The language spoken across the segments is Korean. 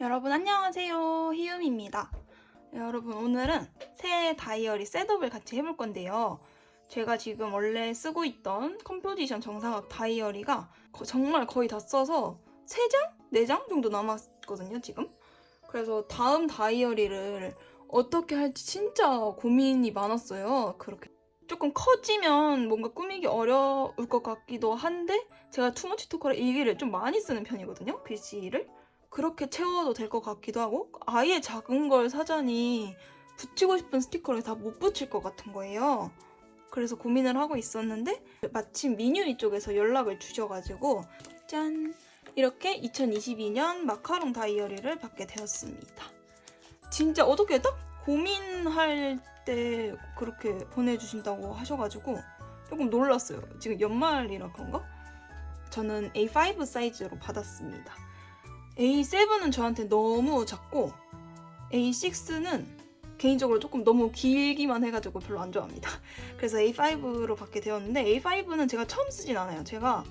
여러분 안녕하세요. 희음입니다. 여러분 오늘은 새 다이어리 셋업을 같이 해볼 건데요. 제가 지금 원래 쓰고 있던 컴포지션 정사각 다이어리가 거- 정말 거의 다 써서 3장? 4장 정도 남았거든요, 지금. 그래서 다음 다이어리를 어떻게 할지 진짜 고민이 많았어요. 그렇게 조금 커지면 뭔가 꾸미기 어려울 것 같기도 한데 제가 투머치 토커를 일기를 좀 많이 쓰는 편이거든요, 글씨를. 그렇게 채워도 될 것 같기도 하고 아예 작은 걸 사자니 붙이고 싶은 스티커를 다 못 붙일 것 같은 거예요. 그래서 고민을 하고 있었는데 마침 미뉴이 쪽에서 연락을 주셔가지고 짠 이렇게 2022년 마카롱 다이어리를 받게 되었습니다. 진짜 어떻게 딱 고민할 때 그렇게 보내주신다고 하셔가지고 조금 놀랐어요. 지금 연말이라 그런가? 저는 A5 사이즈로 받았습니다. A7은 저한테 너무 작고 A6는 개인적으로 조금 너무 길기만 해가지고 별로 안 좋아합니다. 그래서 A5로 받게 되었는데 A5는 제가 처음 쓰진 않아요. 제가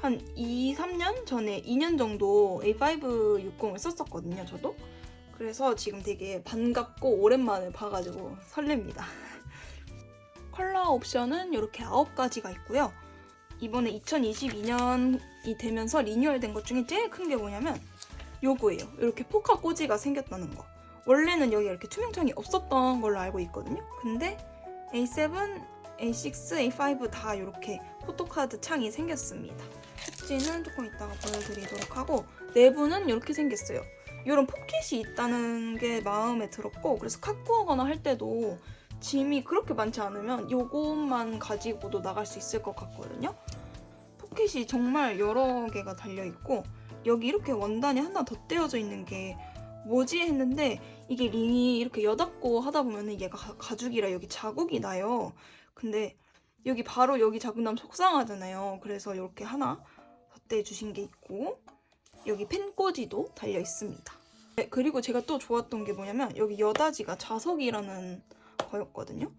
한 2, 3년 전에 2년 정도 A5 60을 썼었거든요. 저도. 그래서 지금 되게 반갑고 오랜만에 봐가지고 설렙니다. 컬러 옵션은 이렇게 9가지가 있고요. 이번에 2022년이 되면서 리뉴얼된 것 중에 제일 큰 게 뭐냐면 요거예요. 이렇게 포카 꽂이가 생겼다는 거. 원래는 여기 이렇게 투명창이 없었던 걸로 알고 있거든요. 근데 A7, A6, A5 다 이렇게 포토카드 창이 생겼습니다. 색지는 조금 이따가 보여드리도록 하고 내부는 이렇게 생겼어요. 이런 포켓이 있다는 게 마음에 들었고 그래서 카쿠하거나 할 때도 짐이 그렇게 많지 않으면 요것만 가지고도 나갈 수 있을 것 같거든요. 포켓이 정말 여러 개가 달려 있고 여기 이렇게 원단이 하나 더 떼어져 있는 게 뭐지 했는데 이게 링이 이렇게 여닫고 하다 보면은 얘가 가- 가죽이라 여기 자국이 나요. 근데 여기 바로 여기 자국 나면 속상하잖아요. 그래서 이렇게 하나 덧대 주신 게 있고 여기 펜꽂이도 달려 있습니다. 네, 그리고 제가 또 좋았던 게 뭐냐면 여기 여다지가 자석이라는 거였거든요.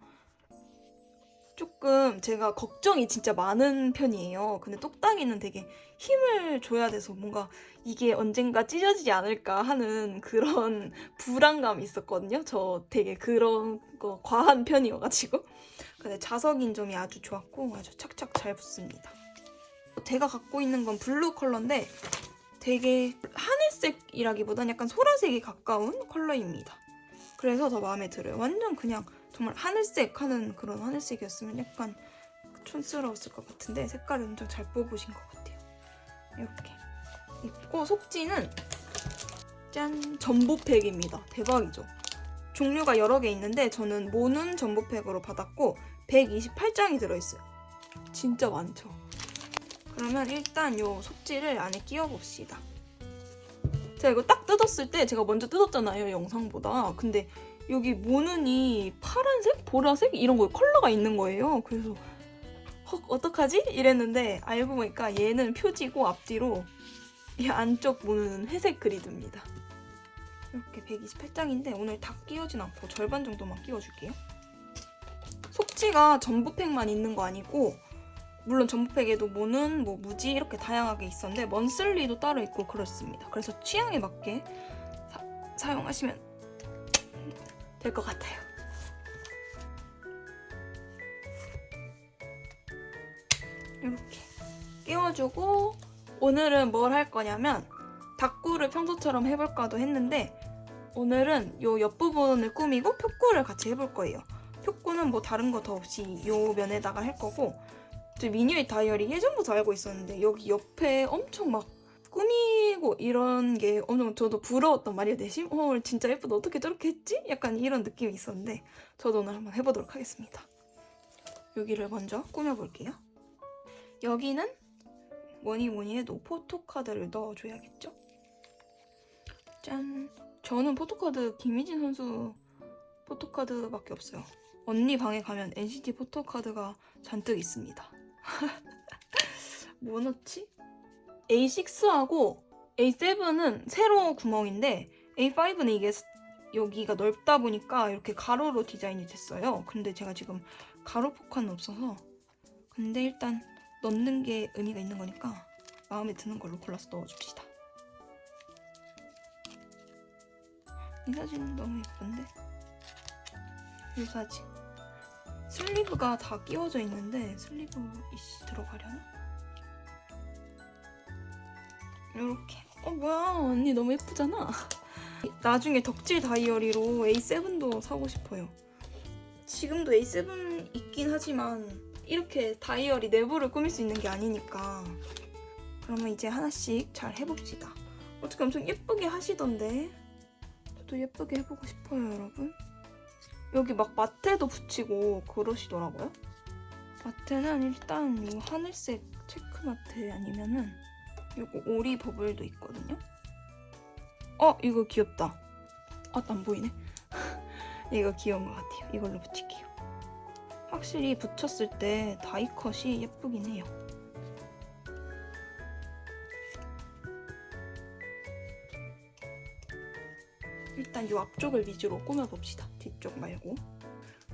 조금 제가 걱정이 진짜 많은 편이에요. 근데 똑딱이는 되게 힘을 줘야 돼서 뭔가 이게 언젠가 찢어지지 않을까 하는 그런 불안감이 있었거든요. 저 되게 그런 거 과한 편이어가지고. 근데 자석 인 점이 아주 좋았고 아주 착착 잘 붙습니다. 제가 갖고 있는 건 블루 컬러인데 되게 하늘색이라기보단 약간 소라색이 가까운 컬러입니다. 그래서 더 마음에 들어요. 완전 그냥 정말 하늘색 하는 그런 하늘색이었으면 약간 촌스러웠을 것 같은데 색깔을 엄청 잘 뽑으신 것 같아요. 이렇게 있고 속지는 짠 전보팩입니다. 대박이죠. 종류가 여러 개 있는데 저는 모눈 전보팩으로 받았고 128장이 들어있어요. 진짜 많죠. 그러면 일단 요 속지를 안에 끼워 봅시다. 제가 이거 딱 뜯었을 때 제가 먼저 뜯었잖아요 영상보다. 근데 여기 모눈이 파란색, 보라색 이런 거 컬러가 있는 거예요. 그래서 헉 어떡하지? 이랬는데 알고 보니까 얘는 표지고 앞뒤로 이 안쪽 모눈은 회색 그리드입니다. 이렇게 128장인데 오늘 다 끼우진 않고 절반 정도만 끼워줄게요. 속지가 전부팩만 있는 거 아니고 물론 전부팩에도 모는 뭐 무지 이렇게 다양하게 있었는데 먼슬리도 따로 있고 그렇습니다. 그래서 취향에 맞게 사, 사용하시면 될 것 같아요. 이렇게 끼워주고 오늘은 뭘 할 거냐면 다꾸를 평소처럼 해볼까도 했는데 오늘은 요 옆부분을 꾸미고 표꾸를 같이 해볼 거예요. 표꾸는 뭐 다른 거 더 없이 요 면에다가 할 거고 저 미니의 다이어리 예전부터 알고 있었는데 여기 옆에 엄청 막 꾸미고 이런 게 엄청 저도 부러웠던 말이에요. 대신 어 진짜 예쁘다. 어떻게 저렇게 했지? 약간 이런 느낌이 있었는데 저도 오늘 한번 해보도록 하겠습니다. 여기를 먼저 꾸며볼게요. 여기는 뭐니 뭐니 해도 포토카드를 넣어줘야겠죠? 짠. 저는 포토카드 김희진 선수 포토카드밖에 없어요. 언니 방에 가면 NCT 포토카드가 잔뜩 있습니다 뭐 넣지? A6하고 A7은 세로 구멍인데 A5는 이게 스- 여기가 넓다 보니까 이렇게 가로로 디자인이 됐어요. 근데 제가 지금 가로 포카는 없어서 근데 일단 넣는 게 의미가 있는 거니까 마음에 드는 걸로 골라서 넣어줍시다. 이 사진 너무 예쁜데? 이 사진. 슬리브가 다 끼워져 있는데 슬리브 이씨 들어가려나? 이렇게. 어 뭐야 언니 너무 예쁘잖아. 나중에 덕질 다이어리로 A7도 사고 싶어요. 지금도 A7 있긴 하지만 이렇게 다이어리 내부를 꾸밀 수 있는 게 아니니까. 그러면 이제 하나씩 잘 해봅시다. 어떻게 엄청 예쁘게 하시던데. 저도 예쁘게 해보고 싶어요, 여러분. 여기 막 마테도 붙이고 그러시더라고요. 마테는 일단 이 하늘색 체크 마테 아니면은 이거 오리 버블도 있거든요. 어, 이거 귀엽다. 아, 안 보이네. 이거 귀여운 것 같아요. 이걸로 붙일게요. 확실히 붙였을 때 다이컷이 예쁘긴 해요. 일단 이 앞쪽을 위주로 꾸며봅시다. 뒤쪽 말고.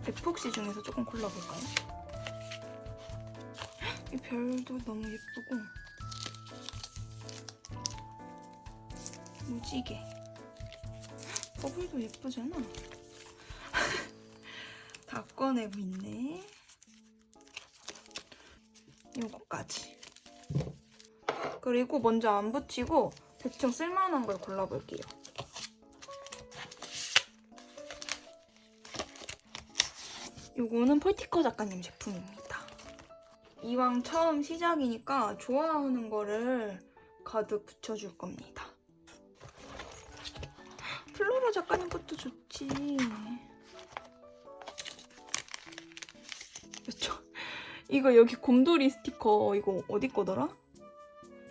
에폭시 중에서 조금 골라볼까요? 이 별도 너무 예쁘고 무지개 버블도 예쁘잖아. 다 꺼내고 있네. 요거까지. 그리고 먼저 안 붙이고 대충 쓸만한 걸 골라볼게요. 요거는 폴티커 작가님 제품입니다. 이왕 처음 시작이니까 좋아하는 거를 가득 붙여줄 겁니다. 플로라 작가님 것도 좋지. 그쵸? 이거 여기 곰돌이 스티커 이거 어디 거더라?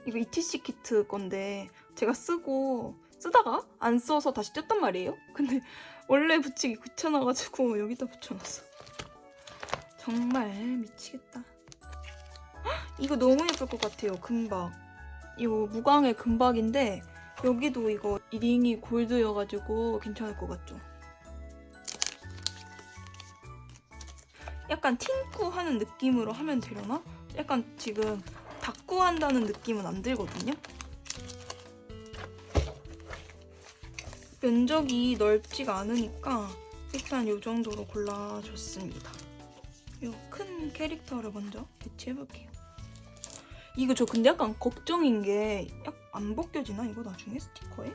이거 ETC 키트 건데 제가 쓰고 쓰다가 안 써서 다시 뗐단 말이에요. 근데 원래 붙이기 귀찮아가지고 여기다 붙여놨어. 정말 미치겠다. 헉, 이거 너무 예쁠 것 같아요. 금박. 이거 무광의 금박인데 여기도 이거 이 링이 골드여가지고 괜찮을 것 같죠? 약간 팅쿠 하는 느낌으로 하면 되려나? 약간 지금 닭구 한다는 느낌은 안 들거든요? 면적이 넓지가 않으니까 일단 이 정도로 골라줬습니다. 이 큰 캐릭터를 먼저 배치해볼게요. 이거 저 근데 약간 걱정인 게약안 벗겨지나 이거 나중에 스티커에?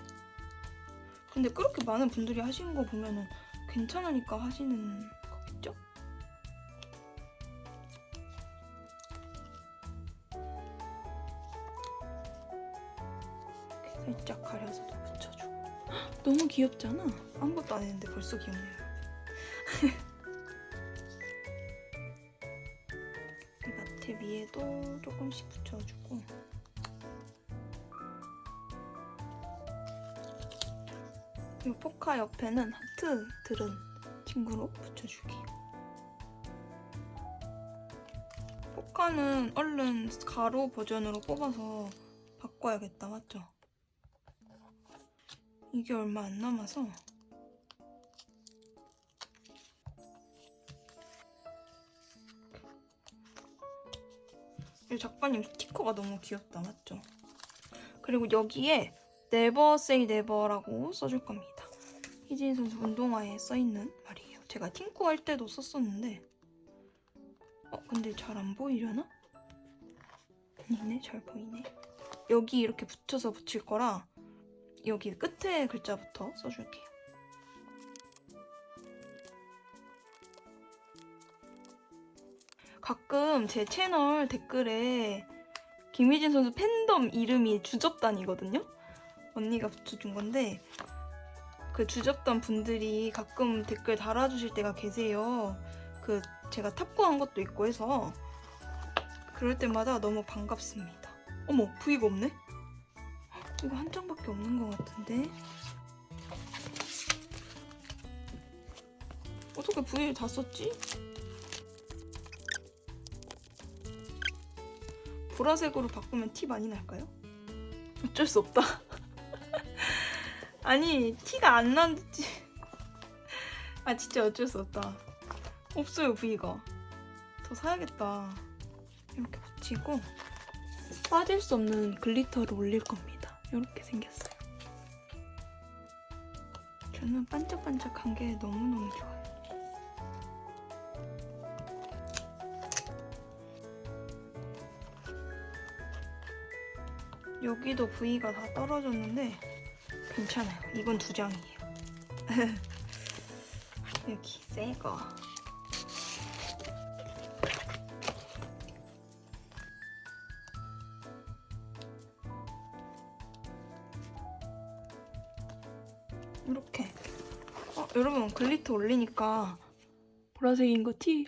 근데 그렇게 많은 분들이 하시는 거 보면은 괜찮으니까 하시는 거겠죠? 살짝 가려서 도 붙여주고 헉, 너무 귀엽잖아 아무것도 안 했는데 벌써 귀엽네요 이 마트 위에도 조금씩 붙여주고 이 포카 옆에는 하트 들은 친구로 붙여줄게요. 포카는 얼른 가로 버전으로 뽑아서 바꿔야겠다, 맞죠? 이게 얼마 안 남아서 이 작가님 스티커가 너무 귀엽다, 맞죠? 그리고 여기에 Never Say Never라고 써줄 겁니다. 희진 선수 운동화에 써있는 말이에요. 제가 팅코 할 때도 썼었는데 어 근데 잘 안 보이려나? 아니네 잘 보이네. 여기 이렇게 붙여서 붙일 거라 여기 끝에 글자부터 써줄게요. 가끔 제 채널 댓글에 김희진 선수 팬덤 이름이 주접단이거든요. 언니가 붙여준 건데 그 주접단 분들이 가끔 댓글 달아주실 때가 계세요. 그 제가 탑구한 것도 있고 해서 그럴 때마다 너무 반갑습니다. 어머 V가 없네? 이거 한 장밖에 없는 것 같은데 어떻게 V를 다 썼지? 보라색으로 바꾸면 티 많이 날까요? 어쩔 수 없다. 아니 티가 안 나지. 아 진짜 어쩔 수 없다. 없어요 V가. 더 사야겠다. 이렇게 붙이고 빠질 수 없는 글리터를 올릴 겁니다. 이렇게 생겼어요. 짠. 저는 반짝반짝한 게 너무너무 좋아요. 여기도 부위가 다 떨어졌는데 괜찮아요. 이건 두 장이에요. 여기 새 거. 이렇게. 어, 여러분 글리터 올리니까 보라색인 거 티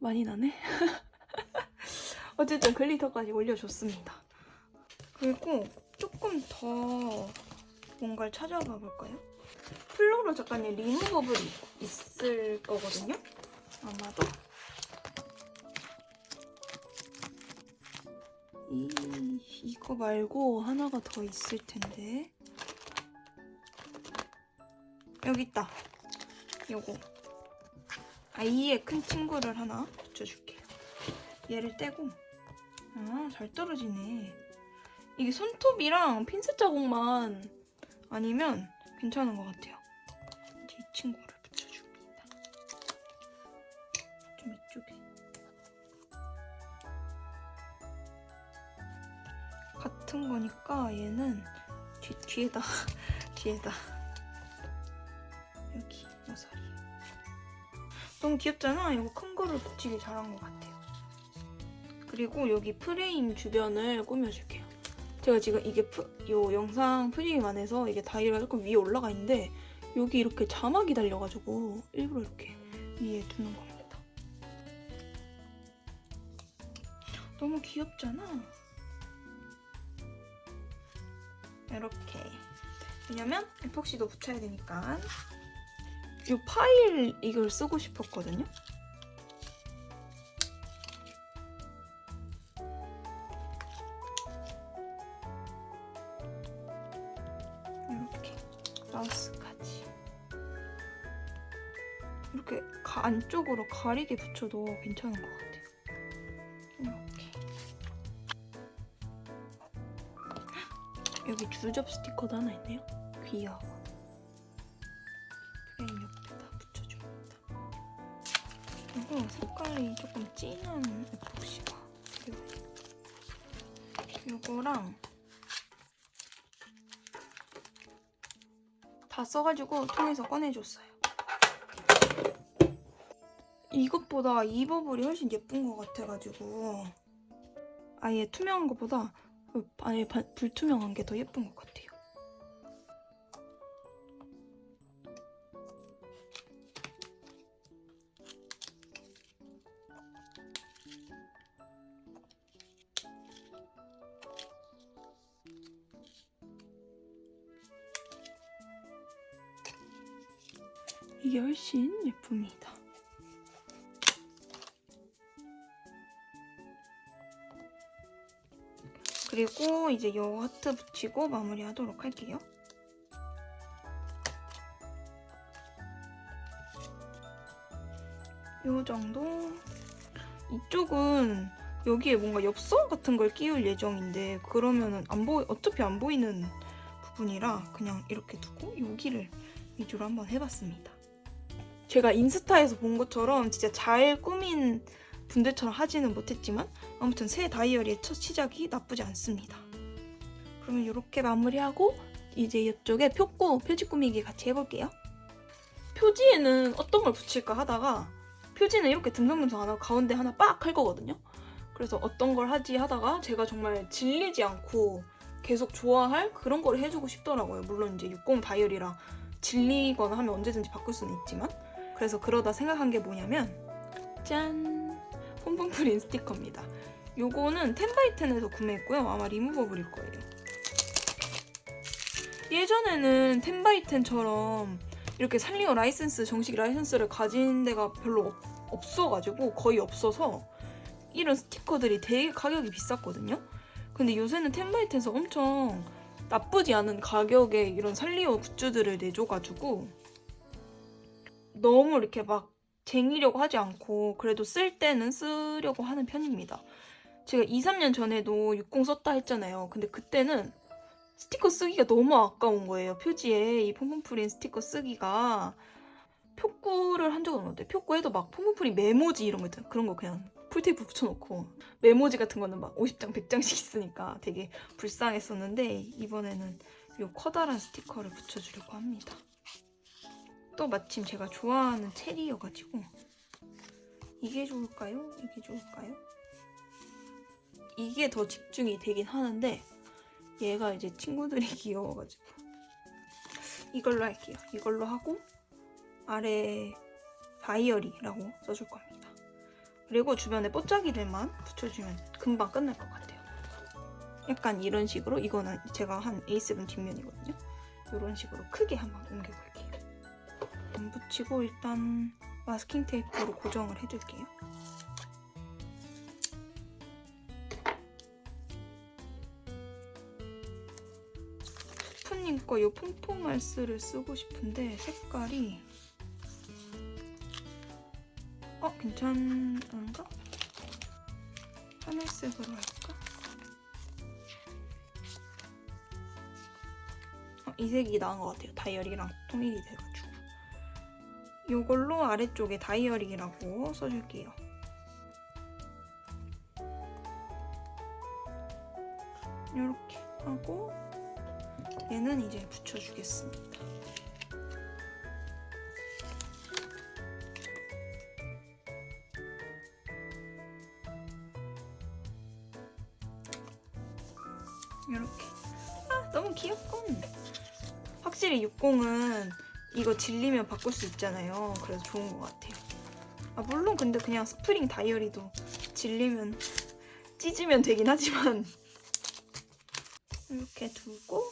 많이 나네. 어쨌든 글리터까지 올려줬습니다. 그리고 조금 더 뭔가를 찾아가 볼까요? 플로로 작가님 리무버블이 있을 거거든요. 아마도 이 이거 말고 하나가 더 있을 텐데 여기 있다. 요거 아이의 큰 친구를 하나 붙여줄게요. 얘를 떼고 아 잘 떨어지네. 이게 손톱이랑 핀셋 자국만 아니면 괜찮은 것 같아요. 이제 이 친구를 붙여줍니다. 좀 이쪽에. 같은 거니까 얘는 뒤, 뒤에다, 뒤에다. 여기, 모서리. 너무 귀엽잖아? 이거 큰 거를 붙이기 잘한 것 같아요. 그리고 여기 프레임 주변을 꾸며줄게요. 제가 지금 이게 프, 요 영상 프레임 안에서 이게 다이어리가 조금 위에 올라가 있는데 여기 이렇게 자막이 달려가지고 일부러 이렇게 위에 두는 겁니다. 너무 귀엽잖아. 이렇게. 왜냐면 에폭시도 붙여야 되니까. 이 파일 이걸 쓰고 싶었거든요. 안쪽으로 가리게 붙여도 괜찮은 것 같아요. 이렇게 여기 줄접 스티커도 하나 있네요. 귀여워. 프레임 옆에다 붙여줍니다. 그리고 색깔이 조금 진한 에폭시가 필요해요. 이거랑 다 써가지고 통에서 꺼내줬어요. 이것보다 이 버블이 훨씬 예쁜 것 같아가지고 아예 투명한 것보다 아예 바- 불투명한 게 더 예쁜 것 같아요. 그리고 이제 요 하트 붙이고 마무리하도록 할게요. 요 정도. 이쪽은 여기에 뭔가 엽서 같은 걸 끼울 예정인데 그러면은 안 보이 어차피 안 보이는 부분이라 그냥 이렇게 두고 여기를 위주로 한번 해봤습니다. 제가 인스타에서 본 것처럼 진짜 잘 꾸민 분들처럼 하지는 못했지만 아무튼 새 다이어리의 첫 시작이 나쁘지 않습니다. 그러면 이렇게 마무리하고 이제 이쪽에 표고 표지 꾸미기 같이 해볼게요. 표지에는 어떤 걸 붙일까 하다가 표지는 이렇게 듬성듬성 안 하고 가운데 하나 빡 할 거거든요. 그래서 어떤 걸 하지 하다가 제가 정말 질리지 않고 계속 좋아할 그런 걸 해주고 싶더라고요. 물론 이제 60 다이어리라 질리거나 하면 언제든지 바꿀 수는 있지만 그래서 그러다 생각한 게 뭐냐면 짠! 폼폼프린 스티커입니다. 요거는 텐바이텐에서 구매했고요. 아마 리무버블일 거예요. 예전에는 텐바이텐처럼 이렇게 살리오 라이센스 정식 라이센스를 가진 데가 별로 없, 없어가지고 거의 없어서 이런 스티커들이 되게 가격이 비쌌거든요. 근데 요새는 텐바이텐에서 엄청 나쁘지 않은 가격에 이런 살리오 굿즈들을 내줘가지고 너무 이렇게 막 쟁이려고 하지 않고 그래도 쓸 때는 쓰려고 하는 편입니다. 제가 2, 3년 전에도 60 썼다 했잖아요. 근데 그때는 스티커 쓰기가 너무 아까운 거예요. 표지에 이 폼폼프린 스티커 쓰기가 표구를 한 적은 없는데 표구에도 막 폼폼프린 메모지 이런 거 있잖아요. 그런 거 그냥 풀테이프 붙여놓고 메모지 같은 거는 막 50장, 100장씩 있으니까 되게 불쌍했었는데 이번에는 이 커다란 스티커를 붙여주려고 합니다. 또 마침 제가 좋아하는 체리여가지고 이게 좋을까요? 이게 좋을까요? 이게 더 집중이 되긴 하는데 얘가 이제 친구들이 귀여워가지고 이걸로 할게요. 이걸로 하고 아래 다이어리라고 써줄 겁니다. 그리고 주변에 뽀짝이들만 붙여주면 금방 끝날 것 같아요. 약간 이런 식으로 이거는 제가 한 A7 뒷면이거든요. 이런 식으로 크게 한번 옮겨볼게요. 안 붙이고 일단 마스킹 테이프로 고정을 해줄게요. 푸님 거이 폼폼알스를 쓰고 싶은데 색깔이 어 괜찮은가? 하늘색으로 할까? 어, 이 색이 나은 것 같아요. 다이어리랑 통일이 돼가지고 이걸로 아래쪽에 다이어리라고 써줄게요. 이렇게 하고 얘는 이제 붙여주겠습니다. 이렇게. 아, 너무 귀엽군. 확실히 60은 이거 질리면 바꿀 수 있잖아요. 그래서 좋은 것 같아요. 아, 물론 근데 그냥 스프링 다이어리도 질리면 찢으면 되긴 하지만 이렇게 두고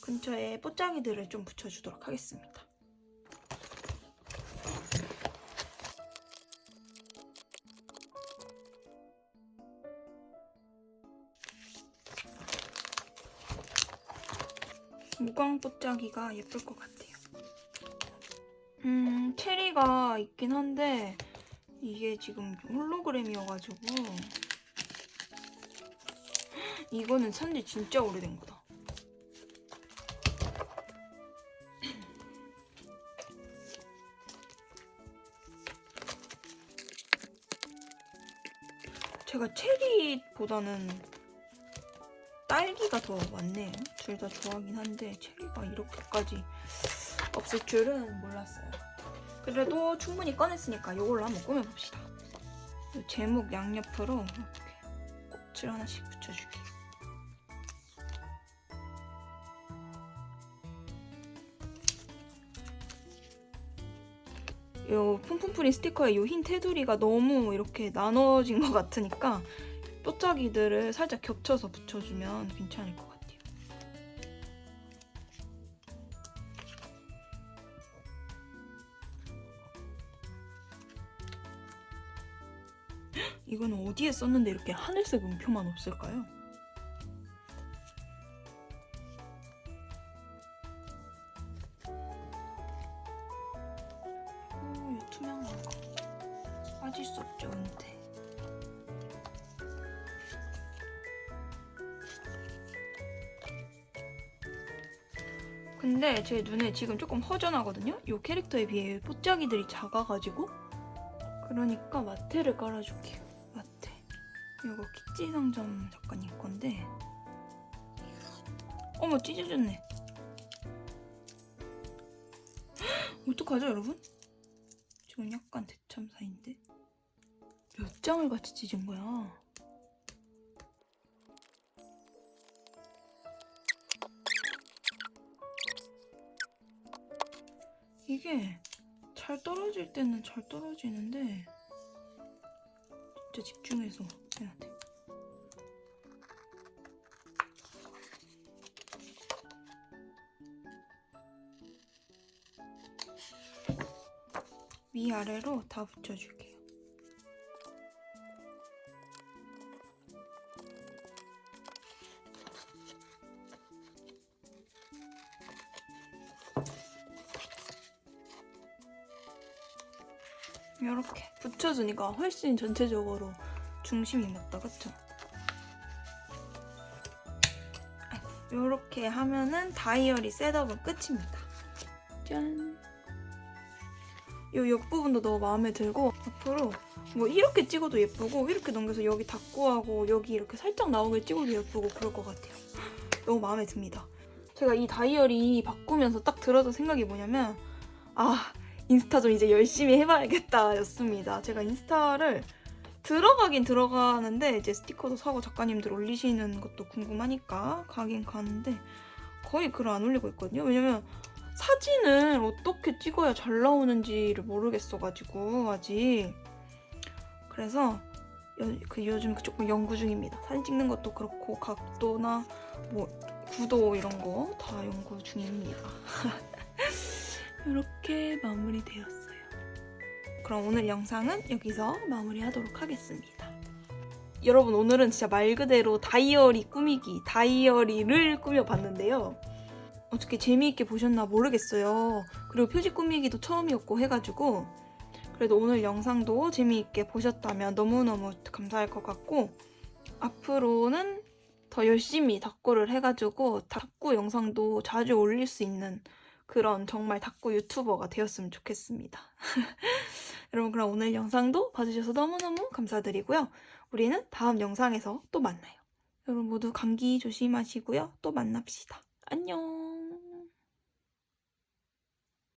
근처에 뽀짝이들을 좀 붙여주도록 하겠습니다. 무광 뽀짝이가 예쁠 것 같아요. 음, 체리가 있긴 한데 이게 지금 홀로그램이어가지고 이거는 산지 진짜 오래된 거다. 제가 체리보다는 딸기가 더 많네요. 둘 다 좋아하긴 한데 체리가 이렇게까지 없을 줄은 몰랐어요. 그래도 충분히 꺼냈으니까 이걸로 한번 꾸며봅시다. 이 제목 양옆으로 이렇게 꽃을 하나씩 붙여줄게요. 요 품품프린 스티커의 요 흰 테두리가 너무 이렇게 나눠진 것 같으니까 뽀짝이들을 살짝 겹쳐서 붙여주면 괜찮을 것 같아요. 이거는 어디에 썼는데 이렇게 하늘색 음표만 없을까요? 투명한 거. 빠질 수 없죠, 근데. 근데 제 눈에 지금 조금 허전하거든요? 이 캐릭터에 비해 뽀짝이들이 작아가지고 그러니까 마테를 깔아줄게요. 이거 키티 상점 작가님 건데 어머 찢어졌네. 어떡하죠 여러분? 지금 약간 대참사인데 몇 장을 같이 찢은 거야? 이게 잘 떨어질 때는 잘 떨어지는데 진짜 집중해서 해야 돼. 위아래로 다 붙여줄게요. 이렇게 붙여주니까 훨씬 전체적으로 중심이 맞다, 그쵸? 이렇게 하면은 다이어리 셋업은 끝입니다. 짠. 이 옆 부분도 너무 마음에 들고 앞으로 뭐 이렇게 찍어도 예쁘고 이렇게 넘겨서 여기 닫고 하고 여기 이렇게 살짝 나오게 찍어도 예쁘고 그럴 것 같아요. 너무 마음에 듭니다. 제가 이 다이어리 바꾸면서 딱 들어서 생각이 뭐냐면 아 인스타 좀 이제 열심히 해봐야겠다 였습니다. 제가 인스타를 들어가긴 들어가는데 이제 스티커도 사고 작가님들 올리시는 것도 궁금하니까 가긴 가는데 거의 글을 안 올리고 있거든요. 왜냐면 사진을 어떻게 찍어야 잘 나오는지를 모르겠어가지고 아직 그래서 요, 그 요즘 조금 연구 중입니다. 사진 찍는 것도 그렇고 각도나 뭐 구도 이런 거 다 연구 중입니다. 이렇게 마무리되었어요. 그럼 오늘 영상은 여기서 마무리하도록 하겠습니다. 여러분 오늘은 진짜 말 그대로 다이어리 꾸미기, 다이어리를 꾸며봤는데요. 어떻게 재미있게 보셨나 모르겠어요. 그리고 표지 꾸미기도 처음이었고 해가지고 그래도 오늘 영상도 재미있게 보셨다면 너무너무 감사할 것 같고 앞으로는 더 열심히 닭구를 해가지고 닭구 영상도 자주 올릴 수 있는 그런 정말 닭구 유튜버가 되었으면 좋겠습니다. 여러분 그럼 오늘 영상도 봐주셔서 너무너무 감사드리고요. 우리는 다음 영상에서 또 만나요. 여러분 모두 감기 조심하시고요. 또 만납시다. 안녕.